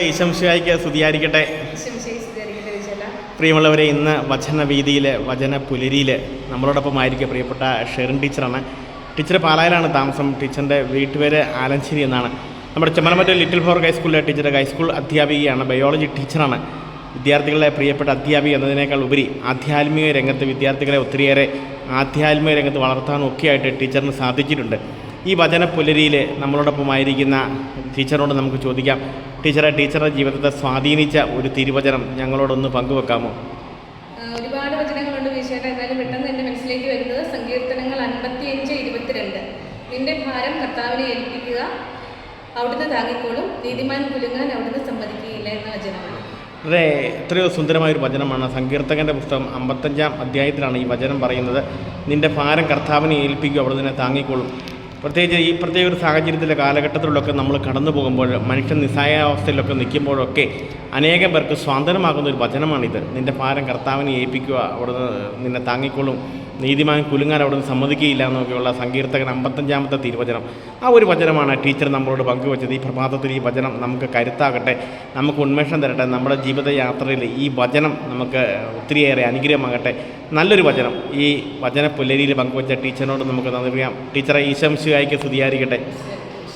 ഈശംശായിക്ക് സ്തുതിയായിരിക്കട്ടെ. പ്രിയമുള്ളവരെ ഇന്ന് വചനവീതിയിൽ വചന പുലരിയിൽ നമ്മളോടൊപ്പം ആയിരിക്കും പ്രിയപ്പെട്ട ഷെറിൻ ടീച്ചറാണ്. ടീച്ചർ പാലായിലാണ് താമസം. ടീച്ചറിന്റെ വീട്ടുപേര് ആലഞ്ചേരി എന്നാണ്. നമ്മുടെ ചെമ്മലമറ്റ ലിറ്റിൽ ഫോർ ഹൈസ്കൂളിലെ ടീച്ചർ ഹൈസ്കൂൾ അധ്യാപികയാണ് ബയോളജി ടീച്ചറാണ്. വിദ്യാർത്ഥികളെ പ്രിയപ്പെട്ട അധ്യാപിക എന്നതിനേക്കാൾ ഉപരി ആധ്യാത്മിക രംഗത്ത് വിദ്യാർത്ഥികളെ ഒത്തിരിയേറെ ആധ്യാത്മിക രംഗത്ത് വളർത്താനും ഒക്കെയായിട്ട് ടീച്ചറിന് സാധിച്ചിട്ടുണ്ട്. ഈ വചന പുലരിയിൽ നമ്മളോടൊപ്പമായിരിക്കുന്ന ടീച്ചറോട് നമുക്ക് ചോദിക്കാം. ടീച്ചറെ ടീച്ചറുടെ ജീവിതത്തെ സ്വാധീനിച്ച ഒരു തിരുവചനം ഞങ്ങളോടൊന്ന് പങ്കുവെക്കാമോ? ഒരുപാട് വചനങ്ങളുണ്ട് വിശേഷം എന്നാലും പെട്ടെന്ന് എന്റെ മനസ്സിലേക്ക് വരുന്നത് സങ്കീർത്തനങ്ങൾ അൻപത്തിയഞ്ച് ഇരുപത്തിരണ്ട്. നിന്റെ ഭാരം കർത്താവിനെ ഏൽപ്പിക്കുക അവിടുന്ന് താങ്ങിക്കോളും. നീതിമാൻ കുലുങ്ങാൻ അവിടുന്ന് സമ്മതിക്കുകയില്ല എന്ന വചനമാണ്. വളരെ എത്രയോ സുന്ദരമായ ഒരു വചനമാണ്. സങ്കീർത്തകന്റെ പുസ്തകം അമ്പത്തഞ്ചാം അധ്യായത്തിലാണ് ഈ വചനം പറയുന്നത്. നിന്റെ ഭാരം കർത്താവിനെ ഏൽപ്പിക്കുക അവിടെ നിന്നെ താങ്ങിക്കോളും. പ്രത്യേകിച്ച് ഈ പ്രത്യേക ഒരു സാഹചര്യത്തിലെ കാലഘട്ടത്തിലൊക്കെ നമ്മൾ കടന്നു പോകുമ്പോൾ മനുഷ്യൻ നിസ്സായാവസ്ഥയിലൊക്കെ നിൽക്കുമ്പോഴൊക്കെ അനേകം പേർക്ക് സ്വാതന്ത്ര്യമാകുന്ന ഒരു വചനമാണിത്. നിന്റെ ഭാരം കർത്താവിനെ ഏൽപ്പിക്കുക അവിടുന്ന് നിന്നെ താങ്ങിക്കൊള്ളും. നീതിമാൻ കുലുങ്ങാൻ അവിടുന്ന് സമ്മതിക്കുകയില്ല എന്നൊക്കെയുള്ള സങ്കീർത്തകൻ അമ്പത്തഞ്ചാമത്തെ തിരുവചനം. ആ ഒരു വചനമാണ് ടീച്ചർ നമ്മളോട് പങ്കുവച്ചത്. ഈ പ്രഭാതത്തിൽ ഈ വചനം നമുക്ക് കരുത്താകട്ടെ. നമുക്ക് ഉന്മേഷം തരട്ടെ. നമ്മുടെ ജീവിതയാത്രയിൽ ഈ വചനം നമുക്ക് ഒത്തിരിയേറെ അനുഗ്രഹമാകട്ടെ. നല്ലൊരു വചനം. ഈ വചന പുലരിയിൽ പങ്കുവച്ച ടീച്ചറിനോട് നമുക്ക് നന്ദി പറയാം. ടീച്ചറെ ഈശംശിയായിക്ക് സ്തുതിയായിരിക്കട്ടെ.